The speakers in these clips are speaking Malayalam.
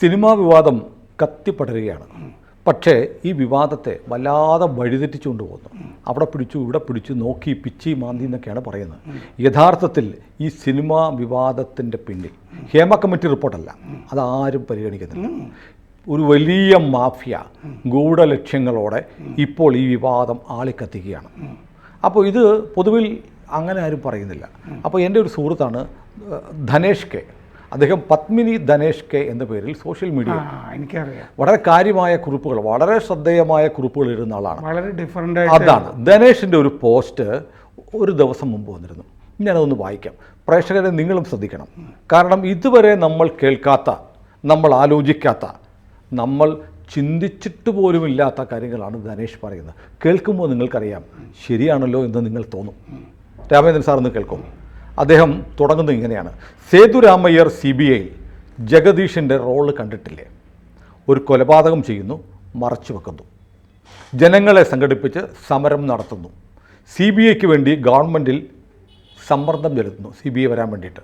സിനിമാ വിവാദം കത്തിപ്പടരുകയാണ്. പക്ഷേ ഈ വിവാദത്തെ വല്ലാതെ വഴിതെറ്റിച്ചുകൊണ്ട് പോകുന്നു. അവിടെ പിടിച്ചു ഇവിടെ പിടിച്ചു നോക്കി പിച്ചി മാന്തി എന്നൊക്കെയാണ് പറയുന്നത്. യഥാർത്ഥത്തിൽ ഈ സിനിമാ വിവാദത്തിന്റെ പിന്നിൽ ഹേമ കമ്മിറ്റി റിപ്പോർട്ടല്ല. അതാരും പരിഗണിക്കുന്നില്ല. ഒരു വലിയ മാഫിയ ഗൂഢലക്ഷ്യങ്ങളോടെ ഇപ്പോൾ ഈ വിവാദം ആളിക്കത്തിക്കുകയാണ്. അപ്പോൾ ഇത് പൊതുവിൽ അങ്ങനെ ആരും പറയുന്നില്ല. അപ്പോൾ എന്റെ ഒരു സുഹൃത്താണ് ധനേഷ് കെ. അദ്ദേഹം പത്മിനി ധനേഷ് കെ എന്ന പേരിൽ സോഷ്യൽ മീഡിയ എനിക്കറിയാം. വളരെ കാര്യമായ കുറിപ്പുകൾ വളരെ ശ്രദ്ധേയമായ കുറിപ്പുകൾ ഇടുന്ന ആളാണ്. വളരെ ഡിഫറെന്റ് അതാണ്. ധനേഷിന്റെ ഒരു പോസ്റ്റ് ഒരു ദിവസം മുമ്പ് വന്നിരുന്നു. ഞാനതൊന്ന് വായിക്കാം. പ്രേക്ഷകരെ നിങ്ങളും ശ്രദ്ധിക്കണം. കാരണം ഇതുവരെ നമ്മൾ കേൾക്കാത്ത നമ്മൾ ആലോചിക്കാത്ത നമ്മൾ ചിന്തിച്ചിട്ട് പോലുമില്ലാത്ത കാര്യങ്ങളാണ് ധനേഷ് പറയുന്നത്. കേൾക്കുമ്പോൾ നിങ്ങൾക്കറിയാം ശരിയാണല്ലോ എന്ന് നിങ്ങൾ തോന്നും. രാമേന്ദ്രൻ സാർ ഒന്ന് കേൾക്കും. അദ്ദേഹം തുടങ്ങുന്നത് ഇങ്ങനെയാണ്. സേതുരാമയ്യർ സി ബി ഐയിൽ ജഗദീഷിന്റെ റോൾ കണ്ടിട്ടില്ലേ? ഒരു കൊലപാതകം ചെയ്യുന്നു മറച്ചു വെക്കുന്നു. ജനങ്ങളെ സംഘടിപ്പിച്ച് സമരം നടത്തുന്നു. സി ബി ഐക്ക് വേണ്ടി ഗവൺമെന്റിൽ സമ്മർദ്ദം ചെലുത്തുന്നു സി ബി ഐ വരാൻ വേണ്ടിയിട്ട്.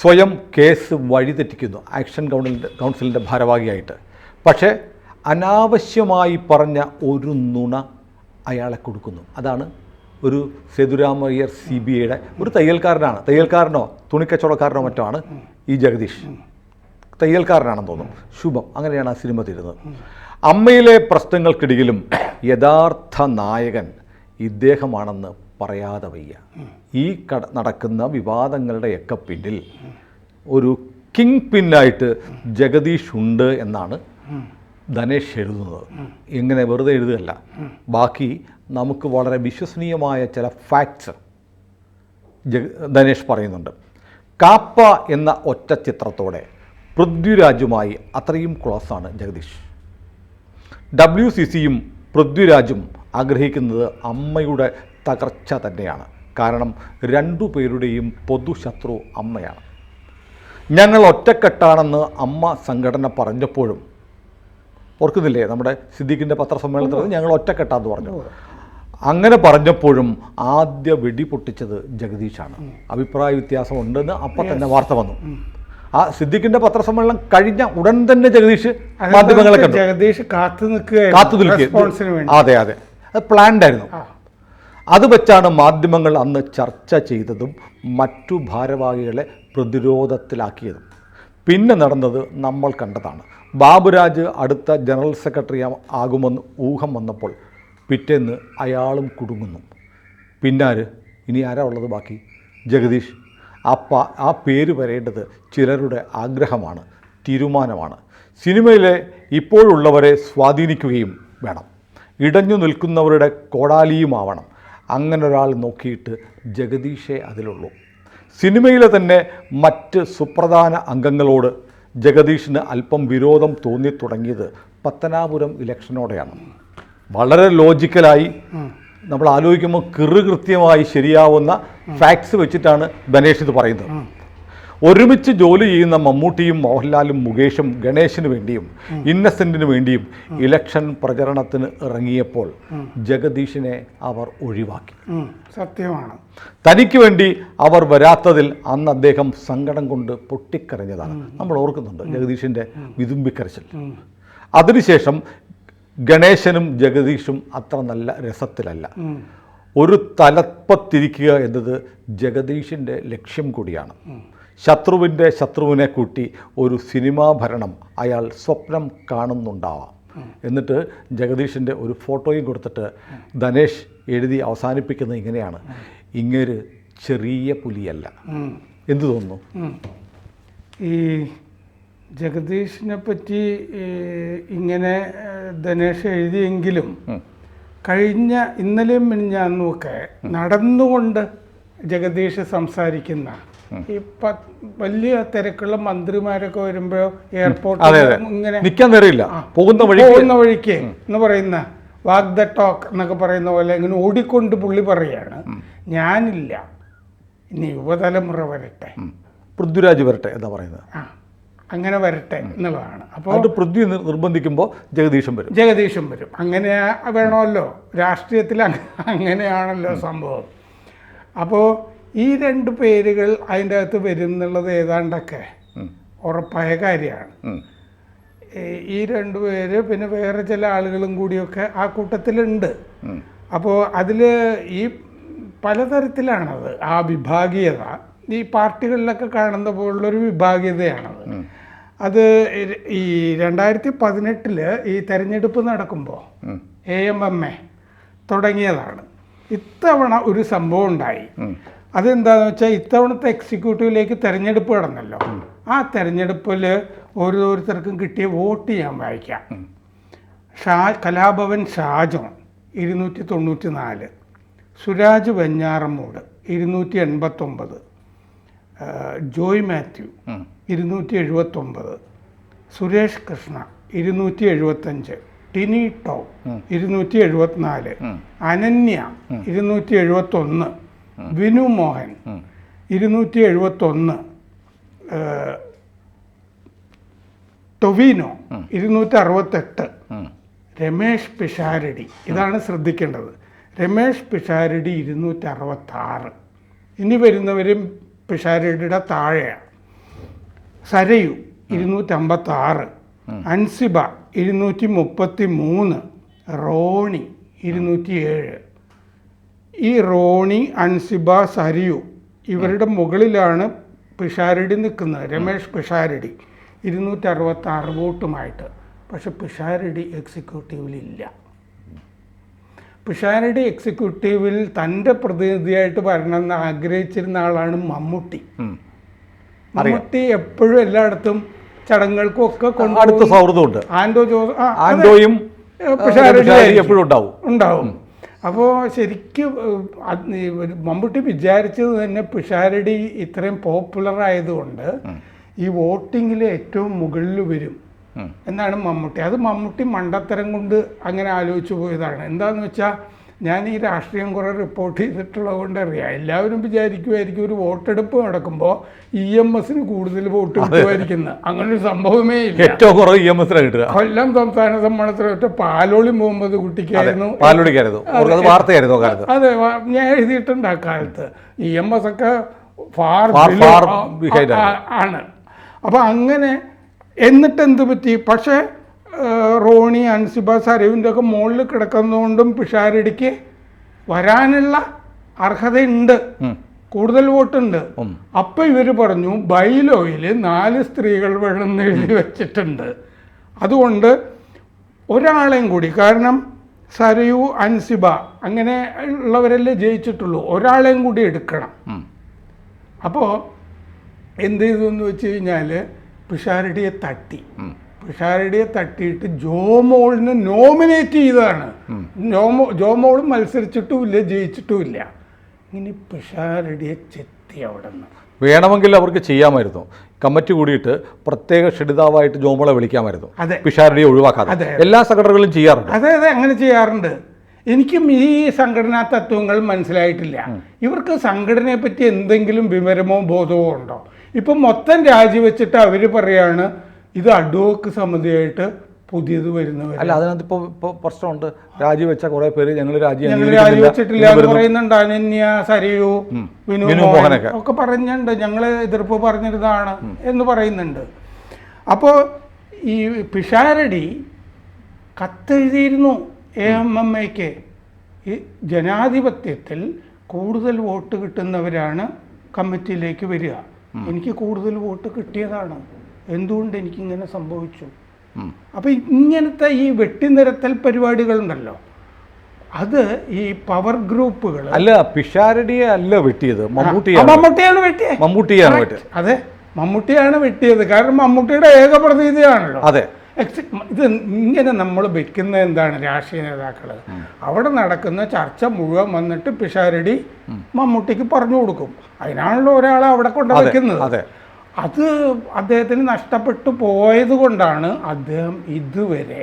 സ്വയം കേസ് വഴിതെറ്റിക്കുന്നു ആക്ഷൻ കൗൺസിലിന്റെ കൗൺസിലിന്റെ ഭാരവാഹിയായിട്ട്. പക്ഷേ അനാവശ്യമായി പറഞ്ഞ ഒരു നുണ അയാളെ കൊടുക്കുന്നു. അതാണ് ഒരു സേതുരാമയ്യർ സി ബി ഐയുടെ ഒരു തയ്യൽക്കാരനാണ്. തയ്യൽക്കാരനോ തുണിക്കച്ചവടക്കാരനോ മറ്റോ ആണ് ഈ ജഗദീഷ്. തയ്യൽക്കാരനാണെന്ന് തോന്നുന്നു. ശുഭം. അങ്ങനെയാണ് ആ സിനിമ തീരുന്നത്. അമ്മയിലെ പ്രശ്നങ്ങൾക്കിടയിലും യഥാർത്ഥ നായകൻ ഇദ്ദേഹമാണെന്ന് പറയാതെ വയ്യ. ഈ കട നടക്കുന്ന വിവാദങ്ങളുടെയൊക്കെ പിന്നിൽ ഒരു കിങ് പിന്നായിട്ട് ജഗദീഷ് ഉണ്ട് എന്നാണ് ധനേഷ് എഴുതുന്നത്. ഇങ്ങനെ വെറുതെ എഴുതുകയല്ല. ബാക്കി നമുക്ക് വളരെ വിശ്വസനീയമായ ചില ഫാക്ട്സ് ധനേഷ് പറയുന്നുണ്ട്. കാപ്പ എന്ന ഒറ്റ ചിത്രത്തോടെ പൃഥ്വിരാജുമായി അത്രയും ക്ലോസാണ് ജഗദീഷ്. ഡബ്ല്യു സി സിയും പൃഥ്വിരാജും ആഗ്രഹിക്കുന്നത് അമ്മയുടെ തകർച്ച തന്നെയാണ്. കാരണം രണ്ടു പേരുടെയും പൊതുശത്രു അമ്മയാണ്. ഞങ്ങൾ ഒറ്റക്കെട്ടാണെന്ന് അമ്മ സംഘടന പറഞ്ഞപ്പോഴും ഓർക്കുന്നില്ലേ? നമ്മുടെ സിദ്ദീഖിന്റെ പത്രസമ്മേളനത്തിൽ ഞങ്ങൾ ഒറ്റക്കെട്ടാന്ന് പറഞ്ഞു. അങ്ങനെ പറഞ്ഞപ്പോഴും ആദ്യ വെടി പൊട്ടിച്ചത് ജഗദീഷാണ്. അഭിപ്രായ വ്യത്യാസം ഉണ്ടെന്ന് അപ്പം തന്നെ വാർത്ത വന്നു. ആ സിദ്ദിഖിന്റെ പത്രസമ്മേളനം കഴിഞ്ഞ ഉടൻ തന്നെ ജഗദീഷ് മാധ്യമങ്ങളെ കണ്ടു. ജഗദീഷ് കാത്തു നിൽക്കുക നിൽക്കുക അതെ അതെ. അത് പ്ലാൻഡ് ആയിരുന്നു. അത് വെച്ചാണ് മാധ്യമങ്ങൾ അന്ന് ചർച്ച ചെയ്തതും മറ്റു ഭാരവാഹികളെ പ്രതിരോധത്തിലാക്കിയതും. പിന്നെ നടന്നത് നമ്മൾ കണ്ടതാണ്. ബാബുരാജ് അടുത്ത ജനറൽ സെക്രട്ടറി ആകുമെന്ന് ഊഹം വന്നപ്പോൾ പിറ്റേന്ന് അയാളും കുടുങ്ങുന്നു. പിന്നാര്? ഇനി ആരാ ഉള്ളത് ബാക്കി? ജഗദീഷ്. അപ്പ ആ പേര് വരേണ്ടത് ചിലരുടെ ആഗ്രഹമാണ് തീരുമാനമാണ്. സിനിമയിലെ ഇപ്പോഴുള്ളവരെ സ്വാധീനിക്കുകയും വേണം. ഇടഞ്ഞു നിൽക്കുന്നവരുടെ കോടാലിയുമാവണം. അങ്ങനെ ഒരാൾ നോക്കിയിട്ട് ജഗദീഷേ അതിലുള്ളൂ. സിനിമയിലെ തന്നെ മറ്റ് സുപ്രധാന അംഗങ്ങളോട് ജഗദീഷിന് അല്പം വിരോധം തോന്നി തുടങ്ങിയത് പത്തനാപുരം ഇലക്ഷനോടെയാണ്. വളരെ ലോജിക്കലായി നമ്മൾ ആലോചിക്കുമ്പോൾ കൃത്യമായി ശരിയാവുന്ന ഫാക്ട്സ് വെച്ചിട്ടാണ് ബനേഷ് ഇത് പറയുന്നത്. ഒരുമിച്ച് ജോലി ചെയ്യുന്ന മമ്മൂട്ടിയും മോഹൻലാലും മുകേഷും ഗണേശിന് വേണ്ടിയും ഇന്നസെന്റിന് വേണ്ടിയും ഇലക്ഷൻ പ്രചരണത്തിന് ഇറങ്ങിയപ്പോൾ ജഗദീഷിനെ അവർ ഒഴിവാക്കി. സത്യമാണ്. തനിക്ക് വേണ്ടി അവർ വരാത്തതിൽ അന്ന് അദ്ദേഹം സങ്കടം കൊണ്ട് പൊട്ടിക്കരഞ്ഞതാണ്. നമ്മൾ ഓർക്കുന്നുണ്ട് ജഗദീഷിന്റെ വിതുമ്പിക്കരച്ചിൽ. അതിനുശേഷം ഗണേശനും ജഗദീഷും അത്ര നല്ല രസത്തിലല്ല. ഒരു തലപ്പത്തിരിക്കുക എന്നത് ജഗദീഷിന്റെ ലക്ഷ്യം കൂടിയാണ്. ശത്രുവിന്റെ ശത്രുവിനെ കൂട്ടി ഒരു സിനിമാ ഭരണം അയാൾ സ്വപ്നം കാണുന്നുണ്ടാവാം. എന്നിട്ട് ജഗദീഷിന്റെ ഒരു ഫോട്ടോയും കൊടുത്തിട്ട് ധനേഷ് എഴുതി അവസാനിപ്പിക്കുന്നത് ഇങ്ങനെയാണ്. ഇങ്ങൊരു ചെറിയ പുലിയല്ല. എന്തു തോന്നുന്നു? ഈ ജഗദീഷിനെ പറ്റി ഇങ്ങനെ ധനേഷ് എഴുതിയെങ്കിലും കഴിഞ്ഞ ഇന്നലെയും മിനിഞ്ഞാന്നുമൊക്കെ നടന്നുകൊണ്ട് ജഗദീഷ് സംസാരിക്കുന്ന ഈ വലിയ തിരക്കുള്ള മന്ത്രിമാരൊക്കെ വരുമ്പോ എയർപോർട്ട് എയർപോർട്ടിൽ ഇങ്ങനെ നിൽക്കാൻ നേരമില്ല. പോകുന്ന വഴി പോകുന്ന വഴിക്ക് എന്ന് പറയുന്ന വാഗ് ദ ടോക്ക് എന്നൊക്കെ പറയുന്ന പോലെ ഇങ്ങനെ ഓടിക്കൊണ്ട് പുള്ളി പറയാണ്. ഞാനില്ല. ഇനി യുവതലമുറ വരട്ടെ. പൃഥ്വിരാജ് വരട്ടെ എന്താ പറയുന്നത്. ആ അങ്ങനെ വരട്ടെ എന്നുള്ളതാണ്. അപ്പോൾ അത് പൃഥ്വി നിർ- നിർബന്ധിക്കുമ്പോൾ ജഗദീശൻ വരും. ജഗദീശൻ വരും. അങ്ങനെ വേണമല്ലോ. രാഷ്ട്രീയത്തിൽ അങ്ങനെയാണല്ലോ സംഭവം. അപ്പോൾ ഈ രണ്ട് പേരുകൾ അതിന്റെ അകത്ത് വരും എന്നുള്ളത് ഏതാണ്ടൊക്കെ ഉറപ്പായ കാര്യമാണ്. ഈ- രണ്ടു പേര് പിന്നെ വേറെ ചില ആളുകളും കൂടിയൊക്കെ ആ കൂട്ടത്തിലുണ്ട്. അപ്പോൾ അതിൽ ഈ പലതരത്തിലാണത്. ആ വിഭാഗീയത. ഈ പാർട്ടികളിലൊക്കെ കാണുന്ന പോലുള്ളൊരു വിഭാഗീയതയാണത്. അത് ഈ രണ്ടായിരത്തി പതിനെട്ടിൽ ഈ തെരഞ്ഞെടുപ്പ് നടക്കുമ്പോൾ. എ എം എം എ തുടങ്ങിയതാണ്. ഇത്തവണ ഒരു സംഭവം ഉണ്ടായി. അതെന്താണെന്ന് വെച്ചാൽ ഇത്തവണത്തെ എക്സിക്യൂട്ടീവിലേക്ക് തിരഞ്ഞെടുപ്പ് നടന്നല്ലോ. ആ തിരഞ്ഞെടുപ്പിൽ ഓരോരുത്തർക്കും കിട്ടിയ വോട്ട് ഞാൻ വായിക്കാം. ഷാ കലാഭവൻ ഷാജോൺ ഇരുന്നൂറ്റി തൊണ്ണൂറ്റി നാല് സുരാജ് വെഞ്ഞാറമ്മൂട് ഇരുന്നൂറ്റി എൺപത്തൊമ്പത് ജോയ് മാത്യു. ഇരുന്നൂറ്റി എഴുപത്തൊമ്പത് സുരേഷ് കൃഷ്ണ ഇരുന്നൂറ്റി എഴുപത്തഞ്ച് ടിനി ടോ ഇരുന്നൂറ്റി എഴുപത്തിനാല് അനന്യ ഇരുന്നൂറ്റി എഴുപത്തൊന്ന് വിനു മോഹൻ ഇരുന്നൂറ്റി എഴുപത്തൊന്ന് ടൊവിനോ ഇരുന്നൂറ്റി അറുപത്തെട്ട് രമേഷ് പിഷാരടി. ഇതാണ് ശ്രദ്ധിക്കേണ്ടത്. രമേഷ് പിഷാരടി ഇരുന്നൂറ്റി അറുപത്താറ് ഇനി വരുന്നവരും പിഷാരടിയുടെ താഴെയാണ്. സരയു ഇരുന്നൂറ്റി ആറ് അൻസിബ ഇരുന്നൂറ്റി മുപ്പത്തി മൂന്ന് റോണി ഇരുന്നൂറ്റി ഏഴ് ഈ റോണി അൻസിബ സരിയു ഇവരുടെ മുകളിലാണ് പിഷാരടി നിൽക്കുന്നത്. രമേഷ് പിഷാരടി. ഇരുന്നൂറ്റി അറുപത്തി ആറ് വോട്ടുമായിട്ട്. പക്ഷെ പിഷാരടി എക്സിക്യൂട്ടീവിലില്ല പിഷാരടി എക്സിക്യൂട്ടീവിൽ തന്റെ പ്രതിനിധിയായിട്ട് വരണമെന്ന് ആഗ്രഹിച്ചിരുന്ന ആളാണ് മമ്മൂട്ടി. മമ്മൂട്ടി എപ്പോഴും എല്ലായിടത്തും ചടങ്ങുകൾക്കും ഒക്കെ കൊണ്ട് അടുത്ത സൗഹൃദമുണ്ട് ആൻഡോ ജോസ്. ആൻഡോയും എപ്പോഴും ഉണ്ടാവും. ഉണ്ടാവും. അപ്പോൾ ശരിക്കും മമ്മൂട്ടി വിചാരിച്ചത് തന്നെ പിഷാരടി ഇത്രയും പോപ്പുലർ ആയതുകൊണ്ട് ഈ വോട്ടിങ്ങിൽ ഏറ്റവും മുകളിൽ വരും എന്നാണ് മമ്മൂട്ടി. അത് മമ്മൂട്ടി മണ്ടത്തരം കൊണ്ട് അങ്ങനെ ആലോചിച്ചു പോയതാണ്. എന്താന്ന് വെച്ചാൽ ഞാൻ ഈ രാഷ്ട്രീയം കുറേ റിപ്പോർട്ട് ചെയ്തിട്ടുള്ളത് കൊണ്ട് അറിയാം. എല്ലാവരും വിചാരിക്കുമായിരിക്കും ഒരു വോട്ടെടുപ്പ് നടക്കുമ്പോൾ ഇ എം എസിന് കൂടുതൽ വോട്ട് കിട്ടുമായിരിക്കുന്നത് അങ്ങനെ ഒരു സംഭവമേ ഇല്ല. ഏറ്റവും കുറവ് ഇ എം എസിനാണ് കിട്ടുക. കൊല്ലം സംസ്ഥാന സമ്മേളനത്തിൽ ഒറ്റ പാലോളി മുഹമ്മദ് കുട്ടിക്കായിരുന്നു. പാലോളിക്കായിരുന്നു. അത്. വാർത്തയായിരുന്നു അതെ ഞാൻ എഴുതിയിട്ടുണ്ട് ആ കാലത്ത്. ഇ എം എസ് ഒക്കെ ഫാർ ആണ്. അപ്പൊ അങ്ങനെ എന്നിട്ട് എന്ത് പറ്റി? പക്ഷേ റോണി അൻസിബ സരവിന്റെ ഒക്കെ മുകളിൽ കിടക്കുന്നതുകൊണ്ടും പിഷാരടിക്ക് വരാനുള്ള അർഹതയുണ്ട്. കൂടുതൽ വോട്ടുണ്ട്. അപ്പം ഇവർ പറഞ്ഞു ബൈലോയിൽ നാല് സ്ത്രീകൾ വേണമെന്ന് എഴുതി വെച്ചിട്ടുണ്ട്. അതുകൊണ്ട് ഒരാളെയും കൂടി കാരണം സരയു അൻസിബ അങ്ങനെ ഉള്ളവരല്ലേ ജയിച്ചിട്ടുള്ളൂ ഒരാളെയും കൂടി എടുക്കണം. അപ്പോ അപ്പോൾ എന്ത് ചെയ്തു എന്ന് വെച്ച് കഴിഞ്ഞാൽ പിഷാരടിയെ തട്ടി. പിഷാരടിയെ തട്ടിയിട്ട് ജോമോളിനെ നോമിനേറ്റ് ചെയ്തതാണ്. ജോമോ ജോമോളും മത്സരിച്ചിട്ടുമില്ല ജയിച്ചിട്ടുമില്ല. ഇനി പിഷാരടിയെ ചെത്തി അവിടെ നിന്ന്. വേണമെങ്കിൽ അവർക്ക് ചെയ്യാമായിരുന്നു. കമ്മിറ്റി കൂടിയിട്ട് പ്രത്യേക ക്ഷണിതാവായിട്ട് ജോമോളെ വിളിക്കാമായിരുന്നു. അതെ. പിഷാരടിയെ ഒഴിവാക്കാതെ. എല്ലാ സംഘടനകളും ചെയ്യാറുണ്ട്. അതെ അതെ അങ്ങനെ ചെയ്യാറുണ്ട്. എനിക്കും ഈ സംഘടനാ തത്വങ്ങൾ മനസ്സിലായിട്ടില്ല. ഇവർക്ക് സംഘടനയെ പറ്റി എന്തെങ്കിലും വിവരമോ ബോധമോ ഉണ്ടോ? ഇപ്പം മൊത്തം രാജിവെച്ചിട്ട് അവർ പറയാണ് ഇത് അഡ്വോക്ക് സമിതിയായിട്ട് പുതിയത് വരുന്നവർ അല്ല അതിനകത്ത് ഇപ്പോൾ ഇപ്പോൾ പ്രശ്നമുണ്ട്. രാജിവെച്ച കുറെ പേര് ഞങ്ങൾ രാജി ഞങ്ങൾ രാജിവെച്ചിട്ടില്ല എന്ന് പറയുന്നുണ്ട് അനന്യ സരയു വിനു മോഹനൊക്കെ. ഒക്കെ പറഞ്ഞിട്ടുണ്ട്. ഞങ്ങൾ എതിർപ്പ് പറഞ്ഞിരുന്നതാണ് എന്ന് പറയുന്നുണ്ട്. അപ്പോൾ ഈ പിഷാരടി കത്തെഴുതിയിരുന്നു എ എം എം എക്ക് ഈ ജനാധിപത്യത്തിൽ കൂടുതൽ വോട്ട് കിട്ടുന്നവരാണ് കമ്മിറ്റിയിലേക്ക് വരിക. എനിക്ക് കൂടുതൽ വോട്ട് കിട്ടിയതാണ്. എന്തുകൊണ്ട് എനിക്കിങ്ങനെ സംഭവിച്ചു? അപ്പൊ അപ്പോൾ ഇങ്ങനത്തെ ഈ വെട്ടിനിരത്തൽ പരിപാടികളുണ്ടല്ലോ. അത് ഈ പവർ ഗ്രൂപ്പുകൾ അല്ല പിഷാരടിയെ അല്ല വെട്ടിയത്. മമ്മൂട്ടിയാണ് മമ്മൂട്ടിയാണ് വെട്ടിയത്. മമ്മൂട്ടിയാണ് വെട്ടിയത്. അതെ മമ്മൂട്ടിയാണ് വെട്ടിയത്. കാരണം മമ്മൂട്ടിയുടെ ഏക പ്രതിനിധിയാണല്ലോ അതെ ഇത് ഇങ്ങനെ നമ്മൾ വെക്കുന്ന എന്താണ് രാഷ്ട്രീയ നേതാക്കൾ അവിടെ നടക്കുന്ന ചർച്ച മുഴുവൻ വന്നിട്ട് പിഷാരടി മമ്മൂട്ടിക്ക് പറഞ്ഞു കൊടുക്കും. അതിനാണല്ലോ ഒരാളെ അവിടെ കൊണ്ട് അതെ വെക്കുന്നത്. അതെ അദ്ദേഹത്തിന് നഷ്ടപ്പെട്ടു പോയത് കൊണ്ടാണ് അദ്ദേഹം ഇതുവരെ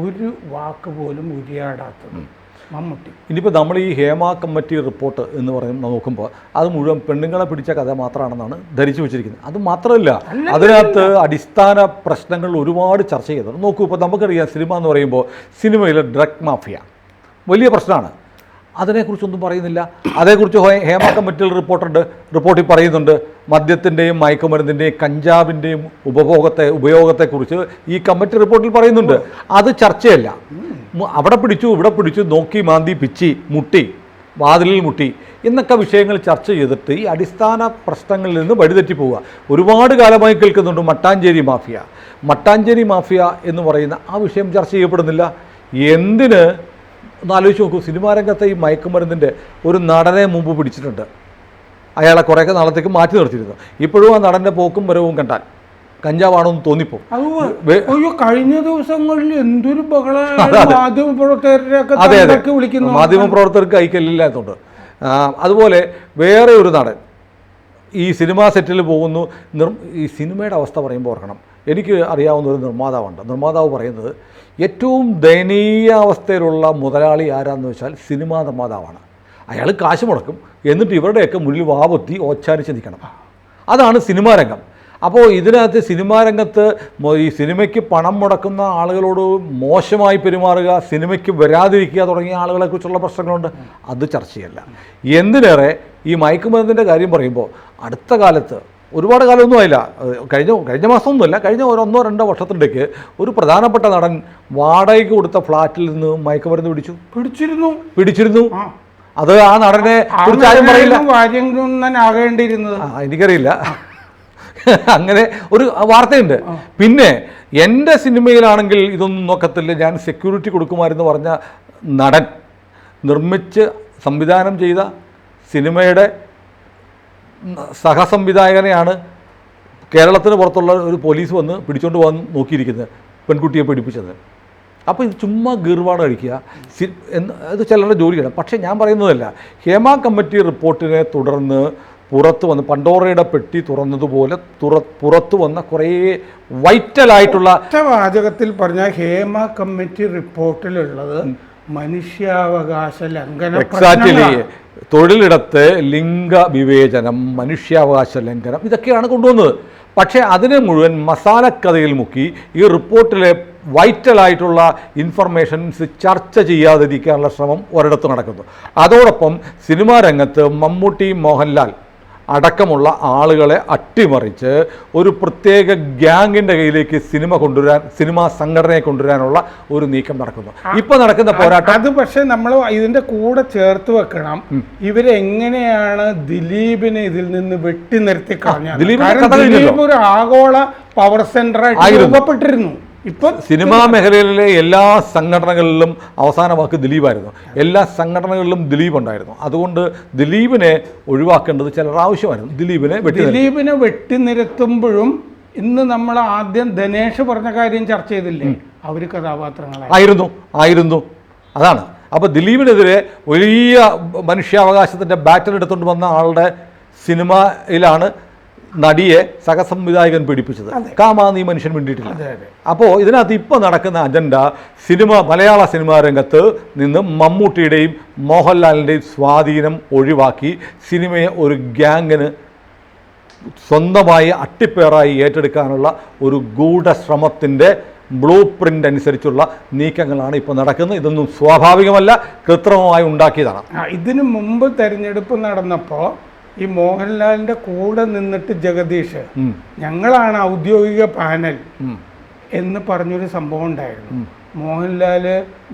ഒരു വാക്ക് പോലും ഉരിയാടാത്തത്. മമ്മൂട്ടി. ഇനിയിപ്പോൾ നമ്മൾ ഈ ഹേമ കമ്മിറ്റി റിപ്പോർട്ട് എന്ന് പറയും നോക്കുമ്പോൾ അത് മുഴുവൻ പെണ്ണുങ്ങളെ പിടിച്ച കഥ മാത്രമാണെന്നാണ് ധരിച്ചു വെച്ചിരിക്കുന്നത്. അത് മാത്രമല്ല അതിനകത്ത് അടിസ്ഥാന പ്രശ്നങ്ങൾ ഒരുപാട് ചർച്ച ചെയ്യുന്നുണ്ട് നോക്കൂ ഇപ്പോൾ നമുക്കറിയാം സിനിമ എന്ന് പറയുമ്പോൾ സിനിമയിലെ ഡ്രഗ് മാഫിയ വലിയ പ്രശ്നമാണ്. അതിനെക്കുറിച്ചൊന്നും പറയുന്നില്ല. അതേക്കുറിച്ച് ഹേമ കമ്മിറ്റിയിൽ റിപ്പോർട്ടുണ്ട്. റിപ്പോർട്ടിൽ പറയുന്നുണ്ട്. മദ്യത്തിന്റെയും മയക്കുമരുന്നിന്റെയും കഞ്ചാവിന്റെയും ഉപഭോഗത്തെ ഉപയോഗത്തെക്കുറിച്ച് ഈ കമ്മിറ്റി റിപ്പോർട്ടിൽ പറയുന്നുണ്ട്. അത് ചർച്ചയല്ല. അവിടെ പിടിച്ചു ഇവിടെ പിടിച്ചു നോക്കി മാന്തി പിച്ചി മുട്ടി വാതിലിൽ മുട്ടി എന്നൊക്കെ വിഷയങ്ങൾ ചർച്ച ചെയ്തിട്ട് ഈ അടിസ്ഥാന പ്രശ്നങ്ങളിൽ നിന്ന് വഴിതെറ്റി പോവുക. ഒരുപാട് കാലമായി കേൾക്കുന്നുണ്ട് മട്ടാഞ്ചേരി മാഫിയ. മട്ടാഞ്ചേരി മാഫിയ എന്ന് പറയുന്ന ആ വിഷയം ചർച്ച ചെയ്യപ്പെടുന്നില്ല. എന്തിന്? ഒന്ന് ആലോചിച്ച് നോക്കൂ. സിനിമാ രംഗത്തെ ഈ മയക്കുമരുന്നിന്റെ ഒരു നടനെ മുമ്പ് പിടിച്ചിട്ടുണ്ട്. അയാളെ കുറേയൊക്കെ നാളത്തേക്ക് മാറ്റി നിർത്തിയിരുന്നു. ഇപ്പോഴും ആ നടന്റെ പോക്കും വരവും കണ്ടാൽ കഞ്ചാവാണോ എന്ന് തോന്നിപ്പോ അയ്യോ കഴിഞ്ഞ ദിവസങ്ങളിൽ എന്തൊരു. മാധ്യമ വിളിക്കുന്നു. മാധ്യമപ്രവർത്തകർക്ക് കൈക്കല്ലില്ലാത്തതുകൊണ്ട് ആ, അതുപോലെ വേറെ ഒരു നടൻ ഈ സിനിമാ സെറ്റിൽ പോകുന്നു. നിർ ഈ സിനിമയുടെ അവസ്ഥ പറയുമ്പോൾ ഓർക്കണം. എനിക്ക് അറിയാവുന്ന ഒരു നിർമ്മാതാവുണ്ട്. നിർമ്മാതാവ് പറയുന്നത് ഏറ്റവും ദയനീയ അവസ്ഥയിലുള്ള മുതലാളി ആരാന്ന് വെച്ചാൽ സിനിമാ നിർമ്മാതാവാണ്. അയാൾ കാശ് മുടക്കും. എന്നിട്ട് ഇവരുടെയൊക്കെ മുന്നിൽ വാവൊത്തി ഓച്ചാനിച്ച് നിൽക്കണം അതാണ് സിനിമാ രംഗം. അപ്പോൾ ഇതിനകത്ത് സിനിമാ രംഗത്ത് ഈ സിനിമയ്ക്ക് പണം മുടക്കുന്ന ആളുകളോട് മോശമായി പെരുമാറുക സിനിമയ്ക്ക് വരാതിരിക്കുക തുടങ്ങിയ ആളുകളെക്കുറിച്ചുള്ള പ്രശ്നങ്ങളുണ്ട്. അത് ചർച്ചയല്ല. എന്തിനേറെ ഈ മയക്കുമരുന്നിന്റെ കാര്യം പറയുമ്പോൾ അടുത്ത കാലത്ത് ഒരുപാട് കാലമൊന്നും ആയില്ല. കഴിഞ്ഞ കഴിഞ്ഞ മാസമൊന്നുമല്ല കഴിഞ്ഞ ഒരു ഒന്നോ രണ്ടോ വർഷത്തിന്റെക്ക് ഒരു പ്രധാനപ്പെട്ട നടൻ വാടകയ്ക്ക് കൊടുത്ത ഫ്ലാറ്റിൽ നിന്ന് മയക്കുമരുന്ന് പിടിച്ചു. പിടിച്ചിരുന്നു. പിടിച്ചിരുന്നു. അത് ആ നടനെ കുറിച്ച് ആരും പറയില്ല. വാര്യംകുന്നനാകേണ്ടിയിരുന്നത് എനിക്കറിയില്ല. അങ്ങനെ ഒരു വാർത്തയുണ്ട്. പിന്നെ എന്റെ സിനിമയിലാണെങ്കിൽ ഇതൊന്നും നോക്കത്തില്ല. ഞാൻ സെക്യൂരിറ്റി കൊടുക്കുമായിരുന്നു പറഞ്ഞ നടൻ നിർമ്മിച്ച് സംവിധാനം ചെയ്ത സിനിമയുടെ സഹസംവിധായകനെയാണ് കേരളത്തിന് പുറത്തുള്ള ഒരു പോലീസ് വന്ന് പിടിച്ചുകൊണ്ട് വന്ന് നോക്കിയിരിക്കുന്നത്. പെൺകുട്ടിയെ പീഡിപ്പിച്ചത് അപ്പോൾ ഇത് ചുമ്മാ ഗീർവാട് കഴിക്കുക. അത് ചിലരുടെ ജോലിയാണ്. പക്ഷേ ഞാൻ പറയുന്നതല്ല ഹേമ കമ്മിറ്റി റിപ്പോർട്ടിനെ തുടർന്ന് പുറത്ത് വന്ന് പണ്ടോറയുടെ പെട്ടി തുറന്നതുപോലെ തുറ പുറത്ത് വന്ന കുറേ വൈറ്റലായിട്ടുള്ള വാചകത്തിൽ പറഞ്ഞ ഹേമ കമ്മിറ്റി റിപ്പോർട്ടിലുള്ളത് മനുഷ്യാവകാശ ലംഘനം തൊഴിലിടത്തെ തൊഴിലിടത്ത് ലിംഗ വിവേചനം മനുഷ്യാവകാശ ലംഘനം ഇതൊക്കെയാണ് കൊണ്ടുവന്നത്. പക്ഷേ അതിനെ മുഴുവൻ മസാലക്കഥയിൽ മുക്കി ഈ റിപ്പോർട്ടിലെ വൈറ്റലായിട്ടുള്ള ഇൻഫർമേഷൻസ് ചർച്ച ചെയ്യാതിരിക്കാനുള്ള ശ്രമം ഒരിടത്ത് നടക്കുന്നു. അതോടൊപ്പം സിനിമാ രംഗത്ത് മമ്മൂട്ടി മോഹൻലാൽ അടക്കമുള്ള ആളുകളെ അട്ടിമറിച്ച് ഒരു പ്രത്യേക ഗ്യാങ്ങിന്റെ കയ്യിലേക്ക് സിനിമ കൊണ്ടുവരാൻ സിനിമാ സംഘടനയെ കൊണ്ടുവരാനുള്ള ഒരു നീക്കം നടക്കുന്നു. ഇപ്പൊ നടക്കുന്ന പോരാട്ടം അത് പക്ഷെ നമ്മൾ ഇതിന്റെ കൂടെ ചേർത്ത് വെക്കണം. ഇവരെങ്ങനെയാണ് ദിലീപിനെ ഇതിൽ നിന്ന് വെട്ടി നിർത്തി കളഞ്ഞത്. ദിലീപ് ഒരു ആഗോള പവർ സെന്റർ ആയിട്ട് രൂപപ്പെട്ടിരുന്നു. ഇപ്പൊ സിനിമാ മേഖലയിലെ എല്ലാ സംഘടനകളിലും അവസാന വാക്ക് ദിലീപായിരുന്നു. എല്ലാ സംഘടനകളിലും ദിലീപ് ഉണ്ടായിരുന്നു. അതുകൊണ്ട് ദിലീപിനെ ഒഴിവാക്കേണ്ടത് ചിലർ ആവശ്യമായിരുന്നു. ദിലീപിനെ വെട്ടി ദിലീപിനെ വെട്ടിനിരത്തുമ്പോഴും ഇന്ന് നമ്മൾ ആദ്യം ധനേഷ് പറഞ്ഞ കാര്യം ചർച്ച ചെയ്തില്ലേ? അവർ കഥാപാത്രങ്ങൾ ആയിരുന്നു ആയിരുന്നു. അതാണ്. അപ്പോൾ ദിലീപിനെതിരെ വലിയ മനുഷ്യാവകാശത്തിന്റെ ബാറ്റൽ എടുത്തുകൊണ്ട് വന്ന ആളുടെ സിനിമയിലാണ് നടിയെ സഹസംവിധായകൻ പീഡിപ്പിച്ചത്. കാമാ നീ മനുഷ്യൻ വേണ്ടിയിട്ടില്ല അപ്പോൾ ഇതിനകത്ത് ഇപ്പോൾ നടക്കുന്ന അജണ്ട സിനിമ മലയാള സിനിമാ രംഗത്ത് നിന്ന് മമ്മൂട്ടിയുടെയും മോഹൻലാലിന്റെയും സ്വാധീനം ഒഴിവാക്കി സിനിമയെ ഒരു ഗ്യാങ്ങിന് സ്വന്തമായി അട്ടിപ്പേറായി ഏറ്റെടുക്കാനുള്ള ഒരു ഗൂഢശ്രമത്തിന്റെ ബ്ലൂ പ്രിന്റ് അനുസരിച്ചുള്ള നീക്കങ്ങളാണ് ഇപ്പോൾ നടക്കുന്നത്. ഇതൊന്നും സ്വാഭാവികമല്ല കൃത്രിമമായി ഉണ്ടാക്കിയതാണ്. ഇതിനു മുമ്പ് തെരഞ്ഞെടുപ്പ് നടന്നപ്പോൾ ഈ മോഹൻലാലിന്റെ കൂടെ നിന്നിട്ട് ജഗദീഷ് ഞങ്ങളാണ് ഔദ്യോഗിക പാനൽ. എന്ന് പറഞ്ഞൊരു സംഭവം ഉണ്ടായിരുന്നു. മോഹൻലാൽ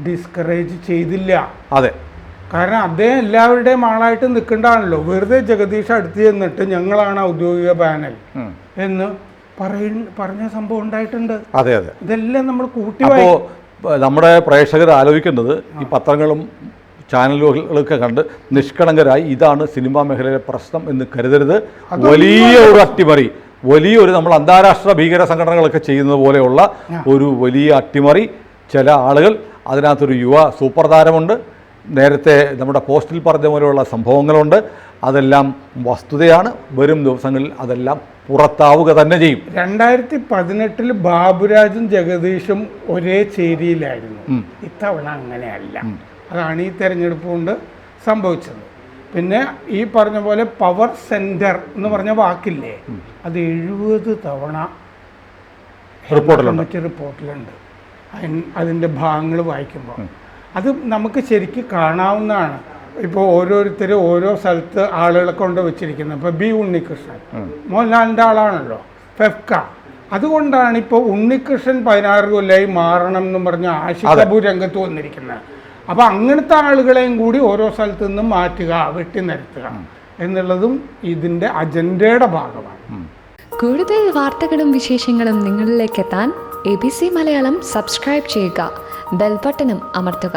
ഡിസ്കറേജ് ചെയ്തില്ല. അതെ. കാരണം അദ്ദേഹം എല്ലാവരുടെയും ആളായിട്ട് നിൽക്കണ്ടാണല്ലോ. വെറുതെ ജഗദീഷ് അടുത്ത് ചെന്നിട്ട് ഞങ്ങളാണ് ഔദ്യോഗിക പാനൽ എന്ന് പറയ പറഞ്ഞ സംഭവം ഉണ്ടായിട്ടുണ്ട്. അതെ അതെ. ഇതെല്ലാം നമ്മൾ കൂട്ടി നമ്മുടെ പ്രേക്ഷകർ ആലോചിക്കേണ്ടത് ഈ പത്രങ്ങളും ചാനലുകളൊക്കെ കണ്ട് നിഷ്കളങ്കരായി ഇതാണ് സിനിമാ മേഖലയിലെ പ്രശ്നം എന്ന് കരുതരുത്. വലിയ ഒരു അട്ടിമറി. വലിയൊരു നമ്മൾ അന്താരാഷ്ട്ര ഭീകര സംഘടനകളൊക്കെ ചെയ്യുന്നത് പോലെയുള്ള ഒരു വലിയ അട്ടിമറി. ചില ആളുകൾ അതിനകത്തൊരു യുവ സൂപ്പർ താരമുണ്ട്. നേരത്തെ നമ്മുടെ പോസ്റ്റിൽ പറഞ്ഞ പോലെയുള്ള സംഭവങ്ങളുണ്ട്. അതെല്ലാം വസ്തുതയാണ്. വരും ദിവസങ്ങളിൽ അതെല്ലാം പുറത്താവുക തന്നെ ചെയ്യും. രണ്ടായിരത്തി പതിനെട്ടിൽ ബാബുരാജും ജഗദീഷും ഒരേ ചേരിയിലായിരുന്നു. ഇത്തവണ അങ്ങനെയല്ല. അതാണ് ഈ തെരഞ്ഞെടുപ്പ് കൊണ്ട് സംഭവിച്ചത്. പിന്നെ ഈ പറഞ്ഞ പോലെ പവർ സെന്റർ എന്ന് പറഞ്ഞ വാക്കില്ലേ അത് എഴുപത് തവണ റിപ്പോർട്ടിലുണ്ട്. കമ്മിറ്റി റിപ്പോർട്ടിലുണ്ട്. അതിൻ- അതിന്റെ ഭാഗങ്ങൾ വായിക്കുമ്പോൾ. അത് നമുക്ക് ശരിക്ക് കാണാവുന്നതാണ്. ഇപ്പോൾ ഓരോരുത്തരും ഓരോ സ്ഥലത്ത് ആളുകളെ കൊണ്ട് വെച്ചിരിക്കുന്നത്. ഇപ്പോൾ ബി ഉണ്ണികൃഷ്ണൻ. മോഹൻലാലിന്റെ ആളാണല്ലോ ഫെഫ്ക. അതുകൊണ്ടാണ് ഇപ്പോൾ ഉണ്ണികൃഷ്ണൻ പതിനാറ് കൊല്ലമായി മാറണം എന്ന് പറഞ്ഞ ആശികബു രംഗത്ത് വന്നിരിക്കുന്നത്. അപ്പോൾ അങ്ങനത്തെ ആളുകളെയും കൂടി ഓരോ സ്ഥലത്തു നിന്നും മാറ്റുക വെട്ടി നിരത്തുക എന്നുള്ളതും ഇതിന്റെ അജണ്ടയുടെ ഭാഗമാണ്. കൂടുതൽ വാർത്തകളും വിശേഷങ്ങളും നിങ്ങളിലേക്ക് എത്താൻ A B C Malayalam subscribe ചെയ്യുക ബെൽബട്ടനും അമർത്തുക.